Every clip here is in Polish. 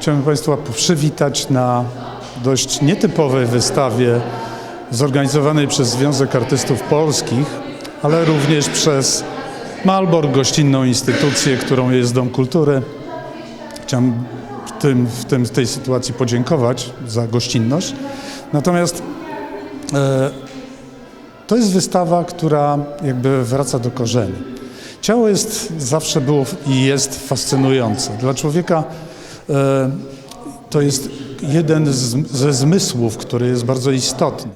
Chciałbym Państwa przywitać na dość nietypowej wystawie zorganizowanej przez Związek Artystów Polskich, ale również przez Malbork, gościnną instytucję, którą jest Dom Kultury. Chciałem w, tym, w, tym, w tej sytuacji podziękować za gościnność. Natomiast e, to jest wystawa, która jakby wraca do korzeni. Ciało jest, zawsze było i jest fascynujące. Dla człowieka to jest jeden z, ze zmysłów, który jest bardzo istotny.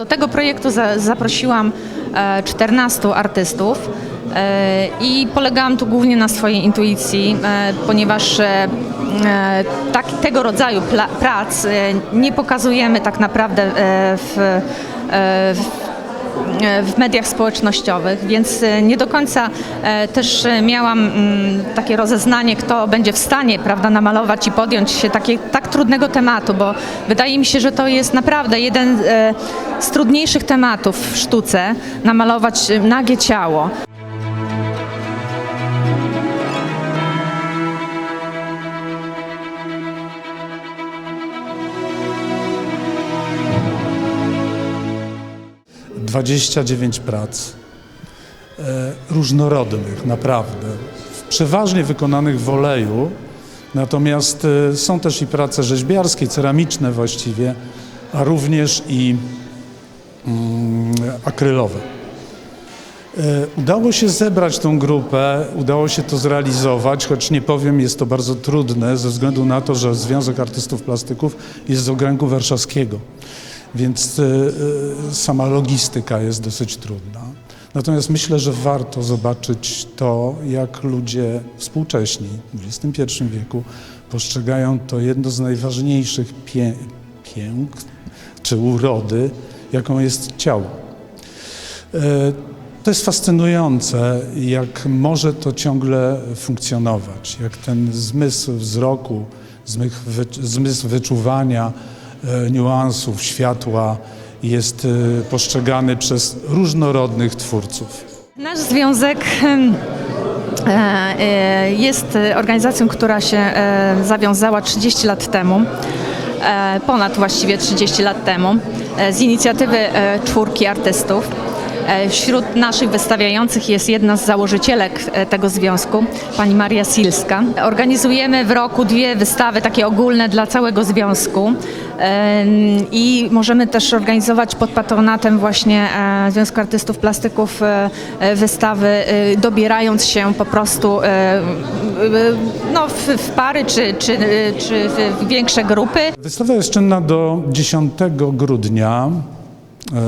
Do tego projektu za, zaprosiłam e, 14 artystów e, i polegałam tu głównie na swojej intuicji, e, ponieważ e, e, tak, tego rodzaju prac e, nie pokazujemy tak naprawdę e, w, e, w w mediach społecznościowych, więc e, nie do końca e, też e, miałam mm, takie rozeznanie, kto będzie w stanie prawda, namalować i podjąć się takie, tak trudnego tematu, bo wydaje mi się, że to jest naprawdę jeden e, z trudniejszych tematów w sztuce, namalować e, nagie ciało. 29 prac, e, różnorodnych naprawdę, przeważnie wykonanych w oleju, natomiast e, są też i prace rzeźbiarskie, ceramiczne właściwie, a również i mm, akrylowe. E, Udało się zebrać tą grupę, udało się to zrealizować, choć nie powiem, jest to bardzo trudne ze względu na to, że Związek Artystów Plastyków jest z okręgu warszawskiego, więc e, e, sama logistyka jest dosyć trudna. Natomiast myślę, że warto zobaczyć to, jak ludzie współcześni w XXI wieku postrzegają to jedno z najważniejszych pię- piękn czy urody, jaką jest ciało. E, To jest fascynujące, jak może to ciągle funkcjonować, jak ten zmysł wzroku, zmysł, wy, zmysł wyczuwania niuansów światła jest e, postrzegany przez różnorodnych twórców. Nasz związek e, e, jest organizacją, która się e, zawiązała 30 lat temu, e, ponad właściwie 30 lat temu, e, z inicjatywy e, czwórki artystów. E, Wśród naszych wystawiających jest jedna z założycielek e, tego związku, pani Maria Silska. Organizujemy w roku dwie wystawy takie ogólne dla całego związku i możemy też organizować pod patronatem właśnie e, Związku Artystów Plastyków wystawy, dobierając się po prostu no, w, pary czy, czy, czy w większe grupy. Wystawa jest czynna do 10 grudnia. E,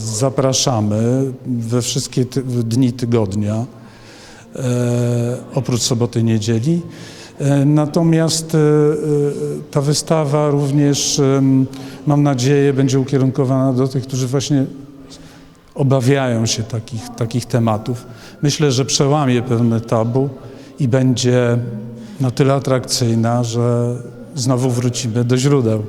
Zapraszamy we wszystkie ty dni tygodnia, e, oprócz soboty i niedzieli. E, Natomiast ta wystawa również, mam nadzieję, będzie ukierunkowana do tych, którzy właśnie obawiają się takich, takich tematów. Myślę, że przełamie pewne tabu i będzie na tyle atrakcyjna, że znowu wrócimy do źródeł.